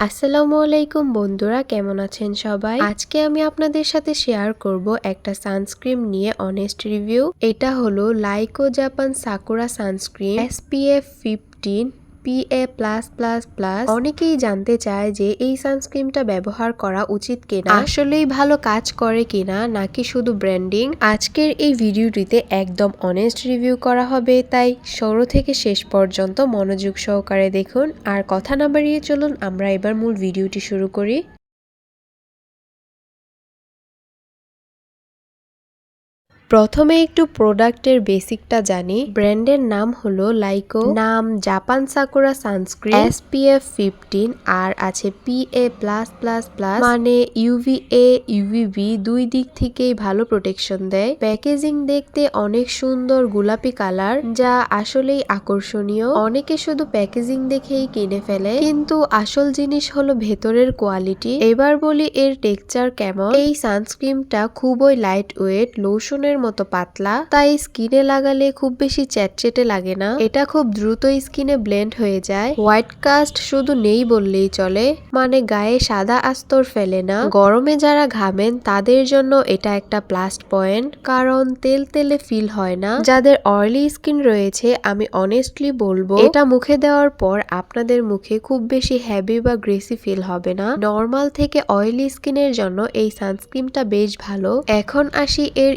আসসালামু আলাইকুম বন্ধুরা, কেমন আছেন সবাই? আজকে আমি আপনাদের সাথে শেয়ার করব একটা সানস্ক্রিম নিয়ে অনেস্ট রিভিউ এটা হলো Laikou Japan Sakura sunscreen SPF fifteen PA plus plus plus অনেকেই জানতে চায় যে এই সানস্ক্রিনটা ব্যবহার করা উচিত কিনা, আসলেই ভালো কাজ করে কিনা, নাকি শুধু ব্র্যান্ডিং আজকের এই ভিডিওটিতে একদম অনেস্ট রিভিউ করা হবে, তাই শুরু থেকে শেষ পর্যন্ত মনোযোগ সহকারে দেখুন। আর কথা না বাড়িয়ে চলুন, আমরা এবার মূল ভিডিওটি শুরু করি। প্রথমে একটু প্রোডাক্টের বেসিকটা জানি। ব্র্যান্ডের নাম হলো লাইকো। নাম Japan sakura sunscreen. SPF fifteen আর আছে পিএ প্লাস প্লাস প্লাস। মানে ইউভিএ ইউভিবি দুই দিক থেকেই ভালো প্রোটেকশন দেয়। প্যাকেজিং দেখতে অনেক সুন্দর গোলাপি কালার, যা আসলেই আকর্ষণীয়। অনেকে শুধু প্যাকেজিং দেখেই কিনে ফেলে, কিন্তু আসল জিনিস হলো ভেতরের কোয়ালিটি। এবার বলি এর টেক্সচার কেমন। এই সানস্ক্রিনটা খুবই লাইট ওয়েট লোশনের মতো পাতলা, তাই স্কিনে লাগালে খুব বেশি চ্যাটচেটে লাগে না। এটা খুব দ্রুত স্কিনে ব্লেন্ড হয়ে যায়। হোয়াইট কাস্ট শুধু নেই বললেই চলে মানে গায়ে সাদা আস্তর ফেলে না। গরমে যারা ঘামেন, তাদের জন্য এটা একটা প্লাস পয়েন্ট, কারণ তেল তেলে ফিল হয় না। যাদের অয়েলি স্কিন রয়েছে, আমি অনেস্টলি বলব, এটা মুখে দেওয়ার পর আপনাদের মুখে খুব বেশি হ্যাভি বা গ্রেসি ফিল হবে না। নর্মাল থেকে অয়েলি স্কিনের জন্য এই সানস্ক্রিনটা বেশ ভালো। এখন আসি এর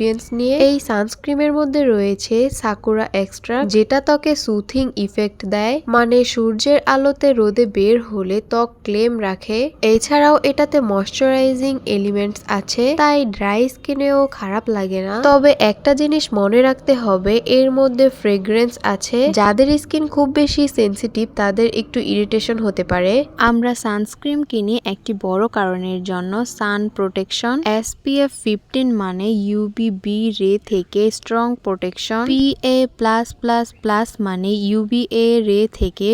ইনগ্রিডিয়েন্টস নিয়ে এই সানস্ক্রিনের মধ্যে রয়েছে সাকুরা এক্সট্রা যেটা ত্বকে সুথিং ইফেক্ট দেয় মানে সূর্যের আলোতে রোদে বের হলে ত্বক ক্লেম রাখে। এছাড়াও এটাতে ময়শ্চারাইজিং এলিমেন্টস আছে, তাই ড্রাই স্কিনেও খারাপ লাগে না। তবে একটা জিনিস মনে রাখতে হবে, এর মধ্যে ফ্রেগ্রেন্স আছে, যাদের স্কিন খুব বেশি সেন্সিটিভ তাদের একটু ইরিটেশন হতে পারে। আমরা সানস্ক্রিন কিনি একটি বড় কারণের জন্য সান প্রোটেকশন এসপিএফ ফিফটিন মানে ইউবিবি রে থেকে strong protection PA plus plus plus মানে ইউবিএ রে থেকে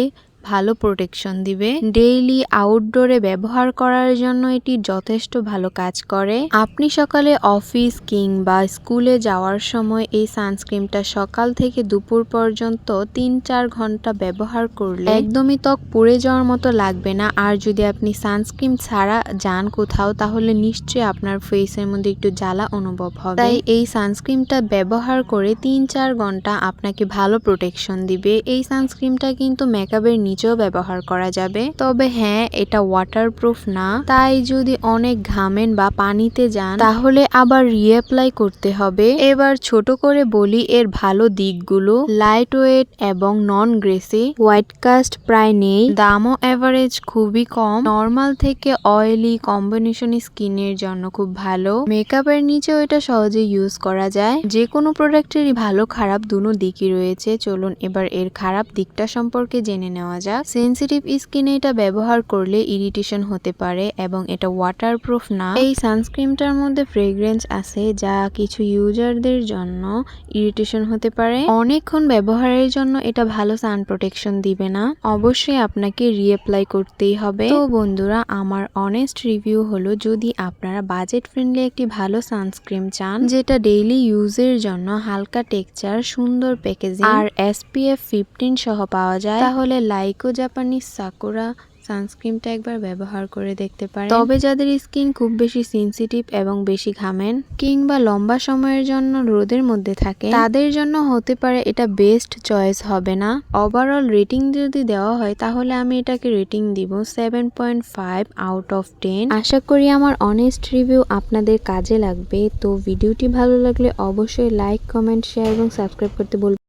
ভালো প্রোটেকশন দিবে। ডেইলি আউটডোরে ব্যবহার করার জন্য এটি যথেষ্ট ভালো কাজ করে। আপনি সকালে অফিস কিংবা স্কুলে যাওয়ার সময় এই সানস্ক্রিনটা সকাল থেকে দুপুর পর্যন্ত তিন চার ঘণ্টা ব্যবহার করলে একদমই ত্বক পুড়ে যাওয়ার মতো লাগবে না। আর যদি আপনি সানস্ক্রিন ছাড়া যান কোথাও, তাহলে নিশ্চয়ই আপনার ফেসের মধ্যে একটু জ্বালা অনুভব হবে। তাই এই সানস্ক্রিনটা ব্যবহার করে তিন চার ঘণ্টা আপনাকে ভালো প্রোটেকশন দিবে। এই সানস্ক্রিনটা কিন্তু মেকআপের নিচেও ব্যবহার করা যাবে। তবে হ্যাঁ এটা ওয়াটারপ্রুফ না। তাই যদি অনেক ঘামেন বা পানিতে যান, তাহলে আবার রিঅ্যাপ্লাই করতে হবে। এবার ছোট করে বলি এর ভালো দিকগুলো। লাইট ওয়েট এবং নন গ্রেসি হোয়াইট কাস্ট প্রায় নেই। দামও এভারেজ খুবই কম। নর্মাল থেকে অয়েলি কম্বিনেশন স্কিনের জন্য খুব ভালো। মেকআপের নিচেও এটা সহজে ইউজ করা যায়। যে কোনো প্রোডাক্টেরই ভালো খারাপ দুনো দিকই রয়েছে। চলুন এবার এর খারাপ দিকটা সম্পর্কে জেনে নেওয়া যাক সেন্সিটিভ স্কিনে এটা ব্যবহার করলে ইরিটেশন হতে পারে এবং এটা ওয়াটারপ্রুফ না। এই সানস্ক্রিনটার মধ্যে ফ্রেগ্রেন্স আছে যা কিছু ইউজারদের জন্য ইরিটেশন হতে পারে। অনেকক্ষণ ব্যবহারের জন্য এটা ভালো সান প্রোটেকশন দিবে না। অবশ্যই আপনাকে রিঅ্যাপ্লাই করতেই হবে। তো বন্ধুরা, আমার অনেস্ট রিভিউ হলো, যদি আপনারা বাজেট ফ্রেন্ডলি একটি ভালো সানস্ক্রিন চান, যেটা ডেইলি ইউজের জন্য হালকা টেক্সচার সুন্দর প্যাকেজিং আর এসপিএফ ফিফটিন সহ পাওয়া যায়, তাহলে লাইকো জাপানিজ সাকুরা সানস্ক্রিনটা একবার ব্যবহার করে দেখতে পারেন। তবে যাদের স্কিন খুব বেশি সেনসিটিভ এবং বেশি ঘামেন কিংবা লম্বা সময়ের জন্য রোদের মধ্যে থাকে তাদের জন্য হতে পারে এটা বেস্ট চয়েস হবে না। ওভারঅল রেটিং যদি দেওয়া হয়, তাহলে আমি এটাকে রেটিং দিব seven point five out of ten আশা করি আমার অনেস্ট রিভিউ আপনাদের কাজে লাগবে। তো ভিডিওটি ভালো লাগলে অবশ্যই লাইক কমেন্ট শেয়ার এবং সাবস্ক্রাইব করতে বলবেন